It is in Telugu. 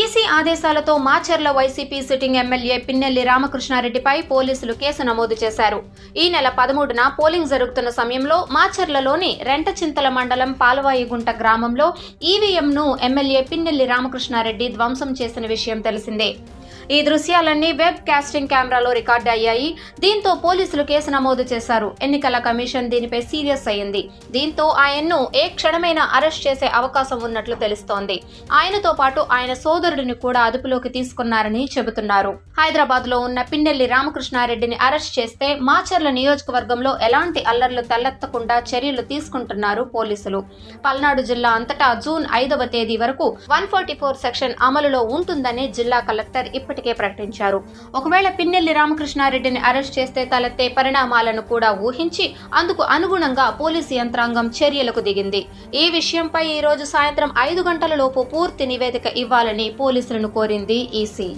ఈసీ ఆదేశాలతో Macherla YCP sitting MLA Pinnelli రామకృష్ణారెడ్డిపై పోలీసులు కేసు నమోదు చేశారు. ఈ నెల పదమూడున పోలింగ్ జరుగుతున్న సమయంలో మాచర్లలోని రెంటచింతల మండలం పాలవాయిగుంట గ్రామంలో ఈవీఎంను ఎమ్మెల్యే పిన్నెల్లి రామకృష్ణారెడ్డి ధ్వంసం చేసిన విషయం తెలిసిందే. ఈ దృశ్యాలన్నీ వెబ్ కాస్టింగ్ కెమెరాలో రికార్డు అయ్యాయి. దీంతో పోలీసులు కేసు నమోదు చేశారు. ఎన్నికల కమిషన్ దీనిపై సీరియస్ అయింది దీంతో ఆయన్ను ఏ క్షణమైనా అరెస్ట్ చేసే అవకాశం ఉన్నట్లు తెలుస్తోంది. ఆయనతో పాటు ఆయన సోదరుడిని కూడా అదుపులోకి తీసుకున్నారని చెబుతున్నారు. హైదరాబాద్లో ఉన్న పిన్నెల్లి రామకృష్ణారెడ్డిని అరెస్ట్ చేస్తే మాచర్ల నియోజకవర్గంలో ఎలాంటి అల్లర్లు తలెత్తకుండా చర్యలు తీసుకుంటున్నారు పోలీసులు. పల్నాడు జిల్లా అంతటా జూన్ ఐదవ తేదీ వరకు వన్ ఫోర్టీ ఫోర్ సెక్షన్ అమలులో ఉంటుందని జిల్లా కలెక్టర్ ఇప్పటికే ప్రకటించారు. ఒకవేళ పిన్నెల్లి రామకృష్ణారెడ్డిని అరెస్ట్ చేస్తే తలెత్తే పరిణామాలను కూడా ఊహించి అందుకు అనుగుణంగా పోలీసు యంత్రాంగం చర్యలకు దిగింది. ఈ విషయంపై ఈ రోజు సాయంత్రం ఐదు గంటల లోపు పూర్తి నివేదిక ఇవ్వాలని పోలీసులను కోరింది ఈసీ.